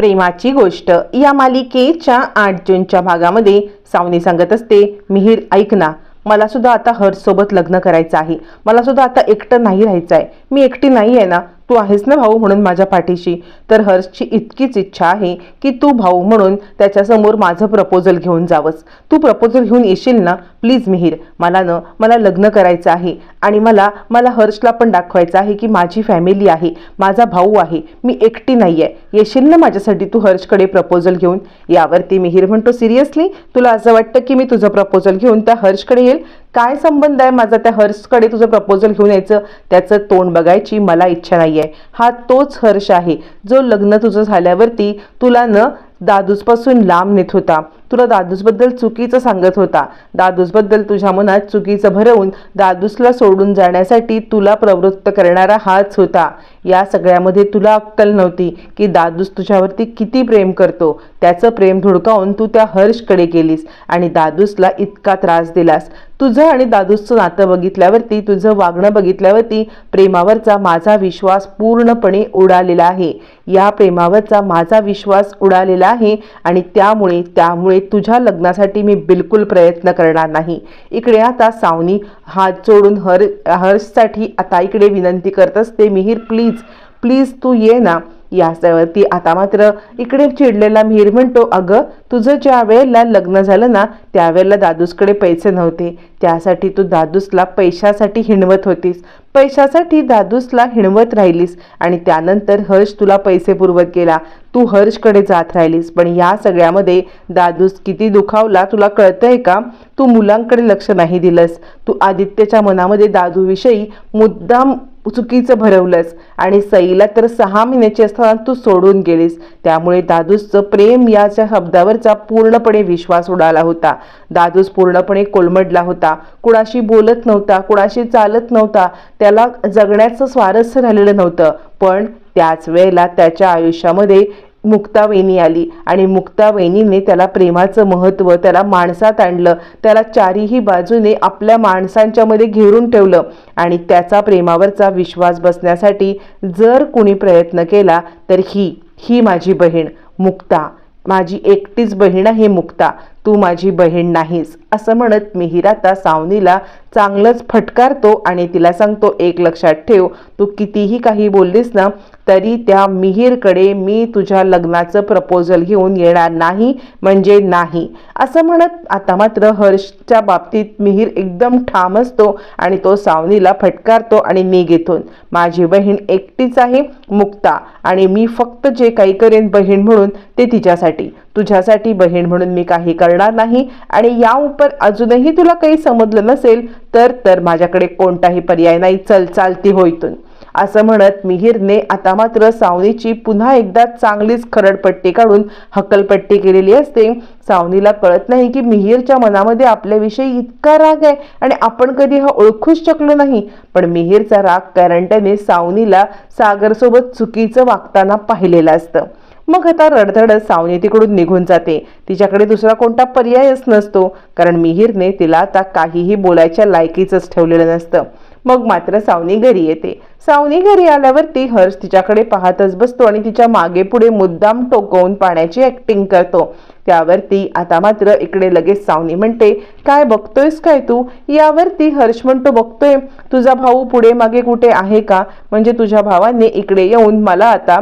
प्रेमाची गोष्ट. या मालिकेच्या आठ जूनच्या भागामध्ये सावनी सांगत असते मिहीर ऐक ना मला सुद्धा आता हर्षसोबत लग्न करायचं आहे. मला सुद्धा आता एकटं नाही राहायचं आहे मी एकटी नाही आहे ना तू आहेस ना भाऊ म्हणून माझ्या पाठीशी. तर हर्षची इतकीच इच्छा आहे की तू भाऊ म्हणून त्याच्यासमोर माझं प्रपोजल घेऊन जावंस. तू प्रपोजल घेऊन येशील ना? प्लीज मिहीर. मला न मला लग्न करायचं आहे. आणि मला मला हर्षला पण दाखवायचं आहे की माझी फॅमिली आहे माझा भाऊ आहे. मी एकटी नाही आहे येशील ना माझ्यासाठी तू हर्षकडे प्रपोजल घेऊन? यावरती मिहीर म्हणतो सिरियसली तुला असं वाटतं की मी तुझं प्रपोजल घेऊन त्या हर्षकडे येईल? काय संबंध आहे माझा? त्या हर्षकडे तुझं प्रपोजल घेऊन यायचं. त्याचं तोंड बघायची मला इच्छा नाही आहे हा तोच हर्ष आहे जो लग्न तुझं झाल्यावरती तुला न दादूसपासून लांब नेत होता. तुला दादूसबद्दल चुकीचं सांगत होता. दादूसबद्दल तुझ्या मनात चुकीचं भरवून दादूसला सोडून जाण्यासाठी तुला प्रवृत्त करणारा हाच होता. या सगळ्यामध्ये तुला अक्कल नव्हती की दादूस तुझ्यावरती किती प्रेम करतो. त्याचं प्रेम धुडकावून तू त्या हर्षकडे गेलीस आणि दादूसला इतका त्रास दिलास. तुझं आणि दादूसचं नातं बघितल्यावरती तुझं वागणं बघितल्यावरती प्रेमावरचा माझा विश्वास पूर्णपणे उडालेला आहे. या प्रेमावरचा माझा विश्वास उडालेला आहे आणि त्यामुळे त्यामुळे तुझ्या लग्नासाठी मी बिलकुल प्रयत्न करणार नाही. इकडे आता सावनी हात जोडून हर हर्षसाठी आता इकडे विनंती करत असते मिहीर प्लीज प्लीज तू ये ना. याच्यावरती आता मात्र इकडे चिडलेला मिहीर म्हणतो अगं तुझं ज्या वेळेला लग्न झालं ना त्यावेळेला दादूसकडे पैसे नव्हते. त्यासाठी तू दादूसला पैशासाठी हिणवत होतीस. पैशासाठी दादूसला हिणवत राहिलीस आणि त्यानंतर हर्ष तुला पैसे पुरवत गेला. तू हर्षकडे जात राहिलीस. पण या सगळ्यामध्ये दादूस किती दुखावला तुला कळतंय का? तू मुलांकडे लक्ष नाही दिलंस. तू आदित्यच्या मनामध्ये दादूविषयी मुद्दाम चुकीचं भरवलंस. आणि सईला तर सहा महिन्याची असताना तू सोडून गेलीस. त्यामुळे दादूसचं प्रेम याच्या शब्दावरचा पूर्णपणे विश्वास उडाला होता. दादूस पूर्णपणे कोलमडला होता. कुणाशी बोलत नव्हता कुणाशी चालत नव्हता. त्याला जगण्याचं स्वारस्य राहिलेलं नव्हतं. पण त्याच वेळेला त्याच्या आयुष्यामध्ये मुक्तावेणी आली आणि मुक्तावेणीने त्याला प्रेमाचं महत्त्व त्याला माणसात आणलं त्याला चारीही बाजूने आपल्या माणसांच्यामध्ये घेरून ठेवलं आणि त्याचा प्रेमावरचा विश्वास बसण्यासाठी जर कुणी प्रयत्न केला तर ही ही माझी बहीण मुक्ता. माझी एकटीच बहीण आहे मुक्ता. तू माझी बहीण नाहीस. असं म्हणत मिहीर आता सावनीला चांगलंच फटकारतो आणि तिला सांगतो एक लक्षात ठेव तू कितीही काही बोललीस ना तरी त्या मिहीरकडे मी तुझ्या लग्नाचं प्रपोजल घेऊन येणार नाही म्हणजे नाही. असं म्हणत आता मात्र हर्षच्या बाबतीत मिहीर एकदम ठाम असतो आणि तो सावनीला फटकारतो आणि मी घेतून माझी बहीण एकटीच आहे मुक्ता आणि मी फक्त जे काही करेन बहीण म्हणून ते तिच्यासाठी. तुझ्यासाठी बहीण म्हणून मी काही करणार नाही आणि या उपर अजूनही तुला काही समजलं नसेल तर तर माझ्याकडे कोणताही पर्याय नाही. चल चालती होईतून. असं म्हणत मिहीरने आता मात्र सावनीची पुन्हा एकदा चांगलीच खरडपट्टी काढून हकलपट्टी केलेली असते. सावनीला कळत नाही की मिहीरच्या मनामध्ये आपल्याविषयी इतका राग आहे आणि आपण कधी हा ओळखूच शकलो नाही. पण मिहीरचा राग कारण त्याने सावनीला सागरसोबत चुकीचं वागताना पाहिलेलं असतं. मग आता रडधडत सावनी तिकडून निघून जाते. तिच्याकडे दुसरा कोणता पर्यायच नसतो. कारण मिहीरने तिला आता काहीही बोलायच्या लायकीचंच ठेवलेलं नसतं. मग मात्र सावनी घरी येते. सावनी घरी आल्यावरती हर्ष तिच्याकडे पाहतच बसतो आणि तिच्यामागे पुढे मुद्दाम टोकवून पाण्याची ऍक्टिंग करतो. त्यावरती आता मात्र इकडे लगेच सावनी म्हणते काय बघतोयस काय तू? यावरती हर्ष म्हणतो बघतोय. तुझा भाऊ पुढे मागे कुठे आहे का? म्हणजे तुझ्या भावाने इकडे येऊन मला आता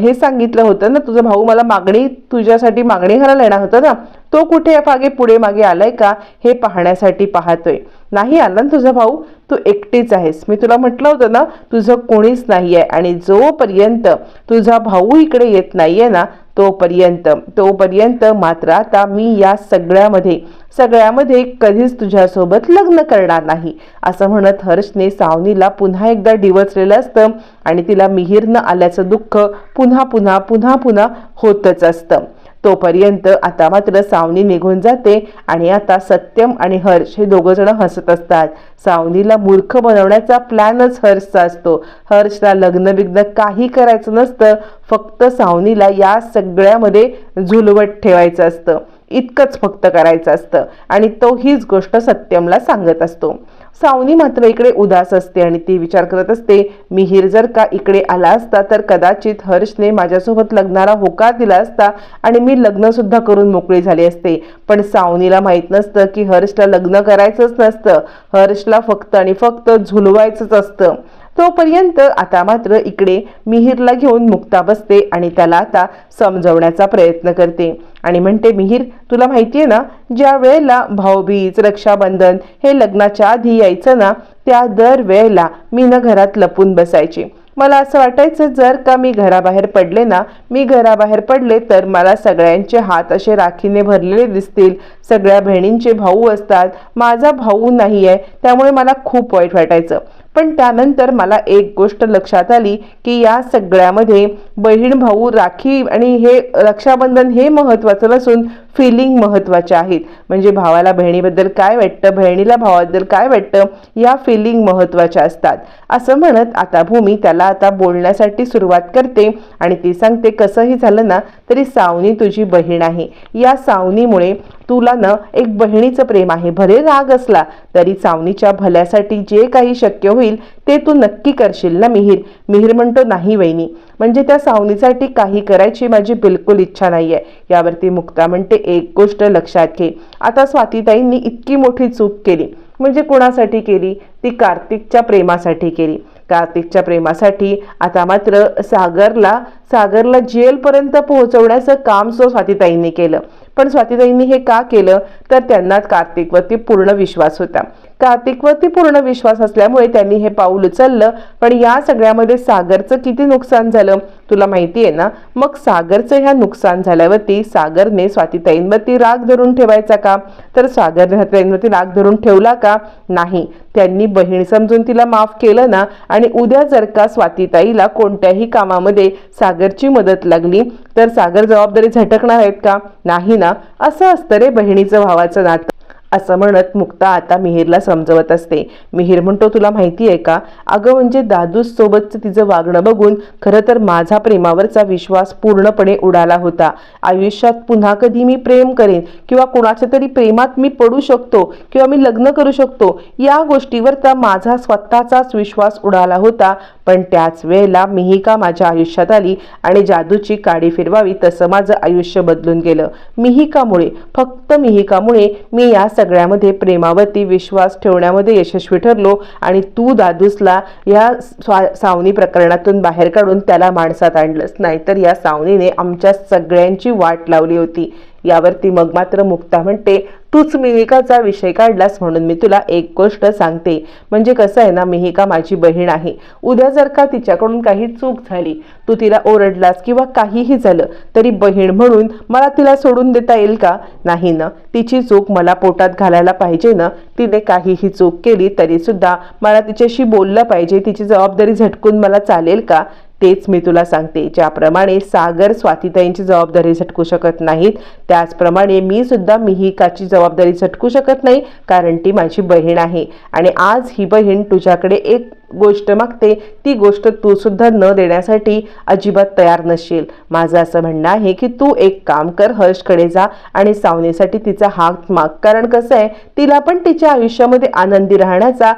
हे सांगितलं होतं ना तुझा भाऊ मला मागणी तुझ्यासाठी मागणी घालायला येणार होता ना? तो कुठे मागे पुढे मागे आलाय का हे पाहण्यासाठी पाहतोय. नाही आला ना तुझा भाऊ तू एकटीच आहेस. मी तुला म्हटलं होतं ना तुझं कोणीच नाही आहे आणि जोपर्यंत तुझा भाऊ इकडे येत नाहीये ना तोपर्यंत तोपर्यंत मात्र आता मी या सगळ्यामध्ये सगळ्यामध्ये कधीच तुझ्यासोबत लग्न करणार नाही. असं म्हणत हर्षने सावनीला पुन्हा एकदा डिवचलेलं असतं आणि तिला मिहीर न आल्याचं दुःख पुन्हा पुन्हा पुन्हा पुन्हा होतच असतं. तोपर्यंत आता मात्र सावनी निघून जाते आणि आता सत्यम आणि हर्ष हे दोघंजण हसत असतात. सावनीला मूर्ख बनवण्याचा प्लॅनच हर्षचा असतो. हर्षला लग्न बिग्न काही करायचं नसतं. फक्त सावनीला या सगळ्यामध्ये झुलवत ठेवायचं असतं. इतकंच फक्त करायचं असतं. आणि तो हीच गोष्ट सत्यमला सांगत असतो. सावनी मात्र इकडे उदास असते आणि ती विचार करत असते मिहीर जर का इकडे आला असता तर कदाचित हर्षने माझ्यासोबत लग्नाला होकार दिला असता आणि मी लग्न सुद्धा करून मोकळी झाली असते. पण सावनीला माहीत नसतं की हर्षला लग्न करायचंच नसतं. हर्षला फक्त आणि फक्त झुलवायचंच असतं. तोपर्यंत आता मात्र इकडे मिहीरला घेऊन मुक्ता बसते आणि त्याला आता समजवण्याचा प्रयत्न करते. आणि म्हणते मिहीर तुला माहिती आहे ना ज्या वेळेला भाऊबीज रक्षाबंधन हे लग्नाच्या आधी यायचं ना त्या दर वेळेला मी ना घरात लपून बसायचे. मला असं वाटायचं जर का मी घराबाहेर पडले ना मी घराबाहेर पडले तर मला सगळ्यांचे हात असे राखीने भरलेले दिसतील. सगळ्या बहिणींचे भाऊ असतात. माझा भाऊ नाही आहे त्यामुळे मला खूप वाईट वाटायचं. पण त्यानंतर मला एक गोष्ट लक्षात आली की या सगळ्यामध्ये बहीण भाऊ राखी आणि हे रक्षाबंधन हे महत्त्वाचं नसून फिलिंग महत्त्वाचे आहेत. म्हणजे भावाला बहिणीबद्दल काय वाटतं बहिणीला भावाबद्दल काय वाटतं या फिलिंग महत्त्वाच्या असतात. असं म्हणत आता भूमी त्याला आता बोलण्यासाठी सुरुवात करते आणि ती सांगते कसंही झालं ना तरी सावनी तुझी बहीण आहे. या सावनीमुळे तुला ना एक बहिणीचं प्रेम आहे. भले राग असला तरी सावनीच्या भल्यासाठी जे काही शक्य होईल ते तू नक्की करशील ना मिहीर? मिहीर म्हणतो नाही वहिनी. म्हणजे त्या सावनीसाठी काही करायची माझी बिलकुल इच्छा नाही आहे यावरती मुक्ता म्हणते एक गोष्ट लक्षात घे. आता स्वातीताईंनी इतकी मोठी चूक केली. म्हणजे कोणासाठी केली? ती कार्तिकच्या प्रेमासाठी केली. कार्तिकच्या प्रेमासाठी आता मात्र सागरला सागरला जेलपर्यंत पोहोचवण्याचं काम सो स्वातीताईंनी केलं. पण स्वातीताईंनी हे का केलं? तर त्यांना कार्तिकवरती पूर्ण विश्वास होता. कार्तिकवरती पूर्ण विश्वास असल्यामुळे त्यांनी हे पाऊल उचललं. पण या सगळ्यामध्ये सागरचं किती नुकसान झालं? तुला माहिती आहे ना? मग सागरचं ह्या नुकसान झाल्यावरती सागरने स्वातीताईंवरती राग धरून ठेवायचा का? तर सागरने ताईंवरती राग धरून ठेवला का? नाही. त्यांनी बहीण समजून तिला माफ केलं ना? आणि उद्या जर का स्वातीताईला कोणत्याही कामामध्ये सागरची मदत लागली तर सागर जबाबदारी झटकणार आहेत का? नाही ना. असं असतं रे बहिणीचं भावाचं नातं. असं म्हणत मुक्ता आता मिहीरला समजवत असते. मिहीर म्हणतो तुला माहिती आहे का? अगं म्हणजे दादूस सोबतचं तिचं वागणं बघून खरं तर माझा प्रेमावरचा विश्वास पूर्णपणे उडाला होता. आयुष्यात पुन्हा कधी मी प्रेम करेन किंवा कोणाच्या तरी प्रेमात मी पडू शकतो किंवा मी लग्न करू शकतो या गोष्टीवरचा माझा स्वतःचाच विश्वास उडाला होता. पण त्याच वेळेला मिहिका माझ्या आयुष्यात आली आणि जादूची काडी फिरवावी तसं माझं आयुष्य बदलून गेलं. मिहिकामुळे फक्त मिहिकामुळे मी या सगळ्यामध्ये प्रेमावरती विश्वास ठेवण्यामध्ये यशस्वी ठरलो आणि तू दादूसला या स्वा- सावनी प्रकरणातून बाहेर काढून त्याला माणसात आणलंस. नाहीतर या सावनीने आमच्या सगळ्यांची वाट लावली होती. यावरती मग मात्र मुक्ता म्हणते तूच मिहिकाचा विषय काढलास म्हणून मी तुला एक गोष्ट सांगते. म्हणजे कसं आहे ना मिहिका माझी बहीण आहे. उद्या जर का तिच्याकडून काही चूक झाली तू तिला ओरडलास किंवा काहीही झालं तरी बहीण म्हणून मला तिला सोडून देता येईल का? नाही ना. तिची चूक मला पोटात घालायला पाहिजे ना. तिने काहीही चूक केली तरीसुद्धा मला तिच्याशी बोललं पाहिजे. तिची जबाबदारी झटकून मला चालेल का? तेच मी तुला सांगते ज्याप्रमाणे सागर स्वातीताईंची जबाबदारी झटकू शकत नाहीत त्याचप्रमाणे मी सुद्धा मिहिकाची जबाबदारी झटकू शकत नाही कारण ती माझी बहीण आहे. आणि आज ही बहीण तुझ्याकडे एक गोष्ट मागते ती गोष्ट तू सुद्धा न देण्यासाठी अजिबात तयार नसशील. माझं असं म्हणणं आहे की तू एक काम कर हर्षकडे जा आणि सावनेसाठी तिचा हात माग. कारण कसं आहे तिला पण तिच्या आयुष्यामध्ये आनंदी राहण्याचा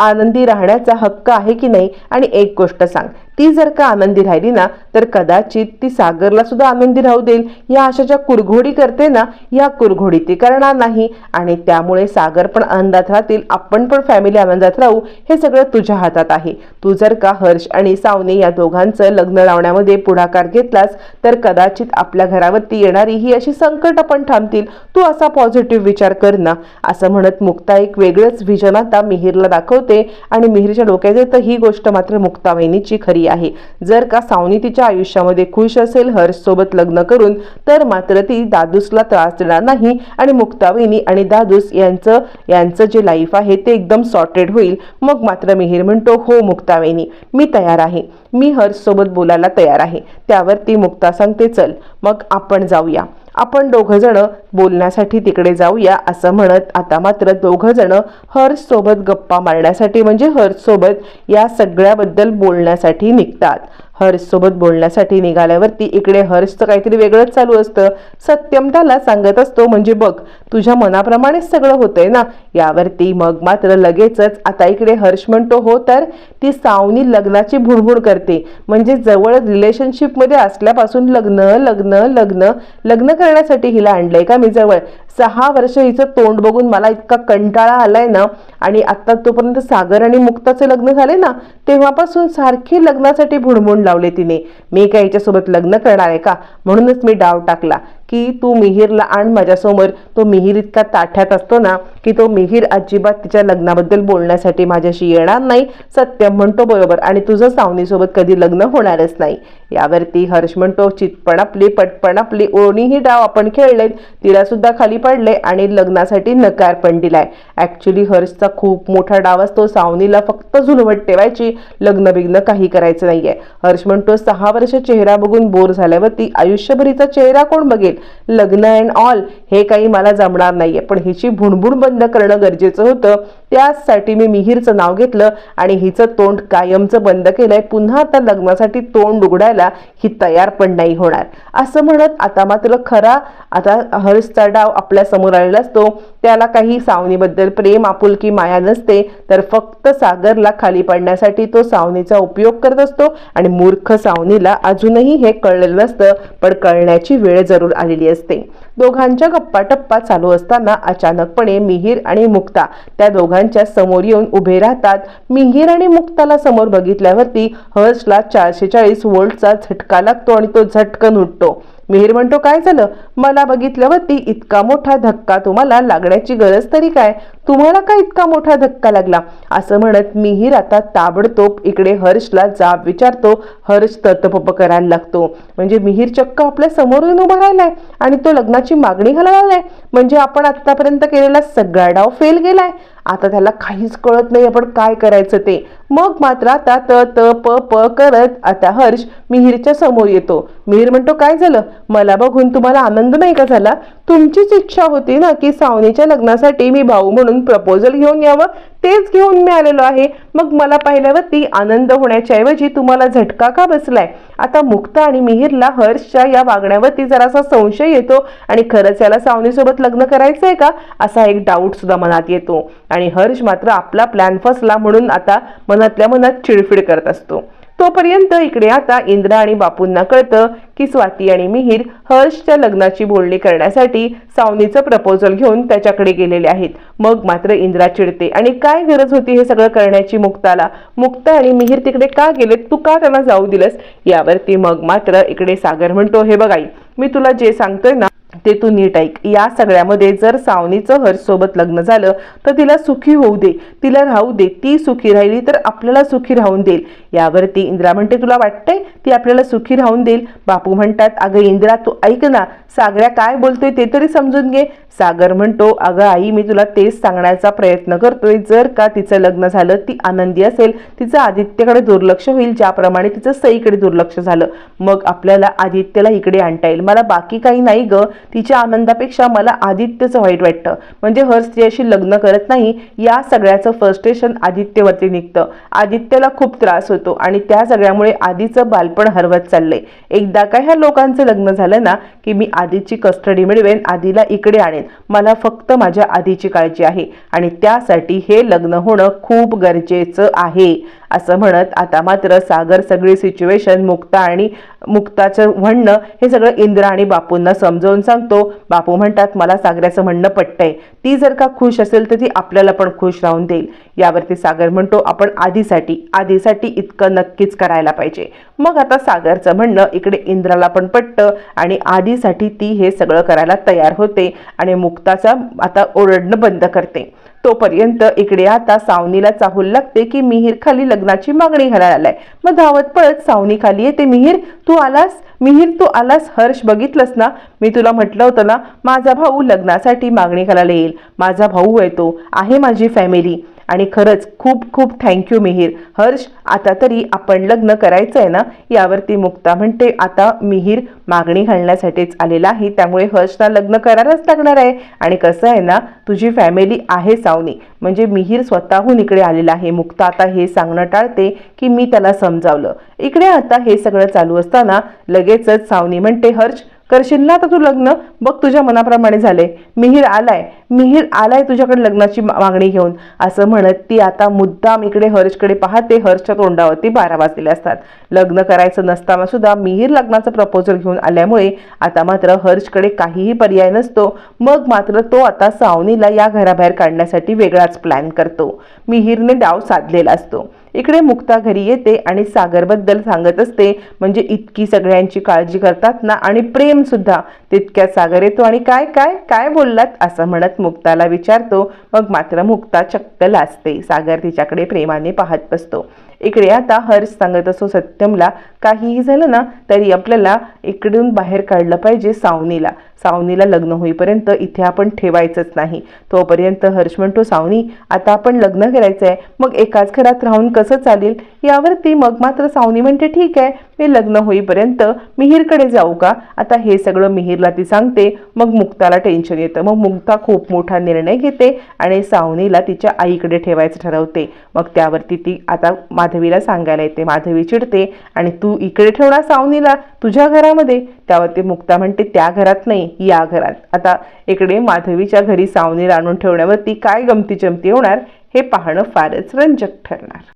आनंदी राहण्याचा हक्क आहे की नाही? आणि एक गोष्ट सांग ती जर का आनंदी राहिली ना तर कदाचित ती सागरला सुद्धा आनंदी राहू देईल. या अशा ज्या कुरघोडी करते ना या कुरघोडी ती करणार नाही. आणि त्यामुळे सागर पण आनंदात राहतील आपण पण फॅमिली आनंदात राहू हे सगळं तुझ्या हातात आहे. तू जर का हर्ष आणि सावने या दोघांचं लग्न लावण्यामध्ये पुढाकार घेतलास तर कदाचित आपल्या घरावरती येणारी ही अशी संकट पण थांबतील. तू असा पॉझिटिव्ह विचार कर ना. असं म्हणत मुक्ता एक वेगळंच व्हिजन आता मिहिरला दाखवते. आणि मिहिरच्या डोक्यात येतं ही गोष्ट मात्र मुक्ता वहिनीची खरी आहे. जर का सावनी तिच्या आयुष्यामध्ये खुश असेल हर्षसोबत लग्न करून तर मात्र ती दादूसला त्रास देणार नाही आणि मुक्ताविनी आणि दादूस यांचं यांचं जे लाईफ आहे ते एकदम सॉर्टेड होईल. मग मात्र मिहीर म्हणतो हो मुक्तावेनी मी तयार आहे. मी हर्षसोबत बोलायला तयार आहे. त्यावर ती मुक्ता सांगते चल मग आपण जाऊया. आपण दोघंजणं बोलण्यासाठी तिकडे जाऊया असं म्हणत आता मात्र दोघंजणं हर्षसोबत गप्पा मारण्यासाठी म्हणजे हर्षसोबत या सगळ्याबद्दल बोलण्यासाठी निघतात. हर्षसोबत बोलण्यासाठी निघाल्यावरती इकडे हर्षचं काहीतरी वेगळंच चालू असतं. सत्यम त्याला सांगत असतो म्हणजे बघ तुझ्या मनाप्रमाणेच सगळं होतंय ना? यावरती मग मात्र लगेचच आता इकडे हर्ष म्हणतो हो तर ती सावनी लग्नाची भुडभुड करते. म्हणजे जवळ रिलेशनशिपमध्ये असल्यापासून लग्न लग्न लग्न लग्न करण्यासाठी हिला आणलंय का मी जवळ? सहा वर्ष हिचं तोंड बघून मला इतका कंटाळा आलाय ना आणि आता तोपर्यंत सागर आणि मुक्ताचे लग्न झाले ना तेव्हापासून सारखी लग्नासाठी भुणभुण लावले तिने. मी काय हिच्यासोबत लग्न करणार आहे का? म्हणूनच मी डाव टाकला. की तू मिहीरला आण माझ्यासमोर तो मिहीर इतका ताठ्यात असतो ना की तो मिहीर अजिबात तिच्या लग्नाबद्दल बोलण्यासाठी माझ्याशी येणार नाही सत्यम म्हणतो बरोबर आणि तुझं सावनीसोबत कधी लग्न होणारच नाही. यावरती हर्ष म्हणतो चितपण आपली पटपण आपली ओणीही डाव आपण खेळलेत तिला सुद्धा खाली पडले आणि लग्नासाठी नकार पण दिलाय. ऍक्च्युली हर्षचा खूप मोठा डाव असतो सावनीला फक्त झुलवट ठेवायची लग्न बिग्न काही करायचं नाहीये. हर्ष म्हणतो सहा वर्ष चेहरा बघून बोर झाल्यावरती आयुष्यभरीचा चेहरा कोण बघेल? लग्न अँड ऑल हे काही मला जमणार नाही आहे पण हिची भुणभुण बंद करणं गरजेचं होतं. त्यासाठी मी मिहीरचं नाव घेतलं आणि हिचं तोंड कायमचं बंद केलंय. पुन्हा आता लग्नासाठी तोंड उघडायला ही तयार पण नाही होणार. असं म्हणत आता मात्र खरा आता हर्षचा डाव आपल्यासमोर आलेला असतो. त्याला काही सावनीबद्दल प्रेम आपुलकी माया नसते. तर फक्त सागरला खाली पडण्यासाठी तो सावनीचा उपयोग करत असतो आणि मूर्ख सावनीला अजूनही हे कळलेलं नसतं पण कळण्याची वेळ जरूर आलेली असते. दोघांच्या गप्पा टप्पा चालू असताना अचानकपणे मिहीर आणि मुक्ता त्या दोघांच्या समोर येऊन उभे राहतात. मिहीर आणि मुक्ताला समोर बघितल्यावरती हर्षला चारशे चाळीस वोल्टचा झटका लागतो आणि तो झटकन उठतो. मिहीर म्हणतो काय झालं? मला बघितल्यावरती इतका मोठा धक्का तुम्हाला लागण्याची गरज तरी काय? तुम्हाला काय इतका मोठा धक्का लागला? असं म्हणत मिहीर आता ताबडतोब इकडे हर्षला जाब विचारतो. हर्ष ततपप करायला लागतो. म्हणजे मिहीर चक्क आपल्या समोरून उभा राहिलाय आणि तो लग्नाची मागणी घालायला आलाय म्हणजे आपण आतापर्यंत केलेला सगळा डाव फेल गेलाय. आता त्याला काहीच कळत नाही आपण काय करायचं ते. मग मात्र आता त त प प करत आता हर्ष मिहीरच्या समोर येतो. मिहीर म्हणतो काय झालं? मला बघून तुम्हाला आनंद नाही का झाला? तुमचीच इच्छा होती ना की सावनीच्या लग्नासाठी मी भाऊ म्हणून प्रपोजल घेऊन यावं? तेच घेऊन मी आलेलो आहे. मग मला पाहिल्यावरती आनंद होण्याच्या ऐवजी तुम्हाला झटका का बसलाय? आता मुक्ता आणि मिहिरला हर्षच्या या वागण्यावरती जरासा संशय येतो आणि खरंच याला सावनीसोबत लग्न करायचं आहे का? असा एक डाऊट सुद्धा मनात येतो. आणि हर्ष मात्र आपला प्लॅन फसला म्हणून आता मनातल्या मनात चिडफिड करत असतो. तोपर्यंत इकडे आता इंद्रा आणि बापूंना कळतं की स्वाती आणि मिहीर हर्षच्या लग्नाची बोलणी करण्यासाठी सावनीचं प्रपोजल घेऊन त्याच्याकडे गेलेले आहेत. मग मात्र इंद्रा चिडते आणि काय गरज होती हे सगळं करण्याची मुक्ताला? मुक्ता आणि मिहीर तिकडे का गेलेत? तू का त्यांना जाऊ दिलंस? यावरती मग मात्र इकडे सागर म्हणतो हे बघाई मी तुला जे सांगतोय ना ते तू नीट ऐक. या सगळ्यामध्ये जर सावनीचं हर्षसोबत लग्न झालं तर तिला सुखी होऊ दे. तिला राहू दे. ती सुखी राहिली तर आपल्याला सुखी राहून देईल. यावरती इंद्रा म्हणते तुला वाटतंय ती आपल्याला सुखी राहून देईल? बापू म्हणतात अगं इंद्रा तू ऐक ना. सागऱ्या काय बोलतोय ते तरी समजून घे. सागर म्हणतो अगं आई मी तुला तेच सांगण्याचा प्रयत्न करतोय. जर का तिचं लग्न झालं ती आनंदी असेल तिचं आदित्यकडे दुर्लक्ष होईल ज्याप्रमाणे तिचं सईकडे दुर्लक्ष झालं. मग आपल्याला आदित्यला इकडे आणता येईल. मला बाकी काही नाही ग. तिच्या आनंदापेक्षा मला आदित्यचं वाईट वाटतं. म्हणजे हर्ष अशी लग्न करत नाही. या सगळ्याचं फ्रस्ट्रेशन आदित्यवरती निघतं. आदित्यला खूप त्रास होतो आणि त्या सगळ्यामुळे आधीचं बालपण हरवत चाललंय. एकदा का ह्या लोकांचं लग्न झालं ना की मी आधीची कस्टडी मिळवेन आधीला इकडे आणेन. मला फक्त माझ्या आधीची काळजी आहे आणि त्यासाठी हे लग्न होणं खूप गरजेचं आहे. असं म्हणत आता मात्र सागर सगळी सिच्युएशन मुक्ता आणि मुक्ताचं म्हणणं हे सगळं इंद्र आणि बापूंना समजावून सांगतो. बापू म्हणतात मला सागराचं म्हणणं पटतंय. ती जर का खुश असेल तर ती आपल्याला पण खुश राहून देईल. यावरती सागर म्हणतो आपण आधीसाठी आधीसाठी इतकं नक्कीच करायला पाहिजे. मग आता सागरचं म्हणणं इकडे इंद्राला पण पटतं आणि आधीसाठी ती हे सगळं करायला तयार होते आणि मुक्ताचा आता ओरडणं बंद करते. तोपर्यंत इकडे आता सावनीला चाहूल लागते की मिहीर खाली लग्नाची मागणी घालायला आलाय. मग धावत पळत सावनी खाली येते मिहीर तू आलास? मिहीर तू आलास? हर्ष बघितलंस ना? मी तुला म्हटलं होतं ना माझा भाऊ लग्नासाठी मागणी घालायला येईल. माझा भाऊ आहे तो आहे माझी फॅमिली आणि खरंच खूप खूप थँक्यू मिहीर. हर्ष आता तरी आपण लग्न करायचं आहे ना? यावरती मुक्ता म्हणते आता मिहीर मागणी घालण्यासाठीच आलेला आहे त्यामुळे हर्षला लग्न करायलाच लागणार आहे. आणि कसं आहे ना तुझी फॅमिली आहे सावनी. म्हणजे मिहीर स्वतःहून इकडे आलेला आहे. मुक्ता आता हे सांगणं टाळते की मी त्याला समजावलं. इकडे आता हे सगळं चालू असताना लगेचच सावनी म्हणते हर्ष करशील ना तर तू लग्न बघ तुझ्या मनाप्रमाणे झाले. मिहीर आलाय. मिहीर आलाय तुझ्याकडे लग्नाची मा- मागणी घेऊन. असं म्हणत ती आता मुद्दाम इकडे हर्षकडे पाहते. हर्षच्या तोंडावरती बारा वाजलेले असतात. लग्न करायचं नसताना सुद्धा मिहीर लग्नाचं प्रपोजल घेऊन आल्यामुळे आता मात्र हर्षकडे काहीही पर्याय नसतो. मग मात्र तो आता सावनीला या घराबाहेर काढण्यासाठी वेगळाच प्लॅन करतो. मिहीरने डाव साधलेला असतो. इकडे मुक्ता घरी येते आणि सागरबद्दल सांगत असते. म्हणजे इतकी सगळ्यांची काळजी करतात ना आणि प्रेम सुद्धा. तितक्यात सागर येतो आणि काय काय काय बोललात? असं म्हणत मुक्ताला विचारतो. मग मात्र मुक्ता चक्क लाजते. सागर तिच्याकडे प्रेमाने पाहत बसतो. इकडे आता हर्ष सांगत असो सत्यमला काहीही झालं ना तरी आपल्याला इकडून बाहेर काढलं पाहिजे सावनीला. सावनीला लग्न होईपर्यंत इथे आपण ठेवायचंच नाही. तोपर्यंत हर्ष म्हणतो सावनी आता आपण लग्न करायचं आहे मग एकाच घरात राहून कसं चालेल? यावरती मग मात्र सावनी म्हणते ठीक आहे. मी लग्न होईपर्यंत मिहीरकडे जाऊ का? आता हे सगळं मिहीरला ती सांगते. मग मुक्ताला टेन्शन येतं. मग मुक्ता खूप मोठा निर्णय घेते आणि सावनीला तिच्या आईकडे ठेवायचं ठरवते. मग त्यावरती ती आता माधवीला सांगायला येते. माधवी चिडते आणि तू इकडे ठेवणार सावनीला. तुझ्या घरामध्ये. त्यावरती मुक्ता म्हणते त्या घरात नाही या घरात. आता इकडे माधवीच्या घरी सावनीला आणून ठेवण्यावरती काय गमती जमती होणार हे पाहणं फारच रंजक ठरणार.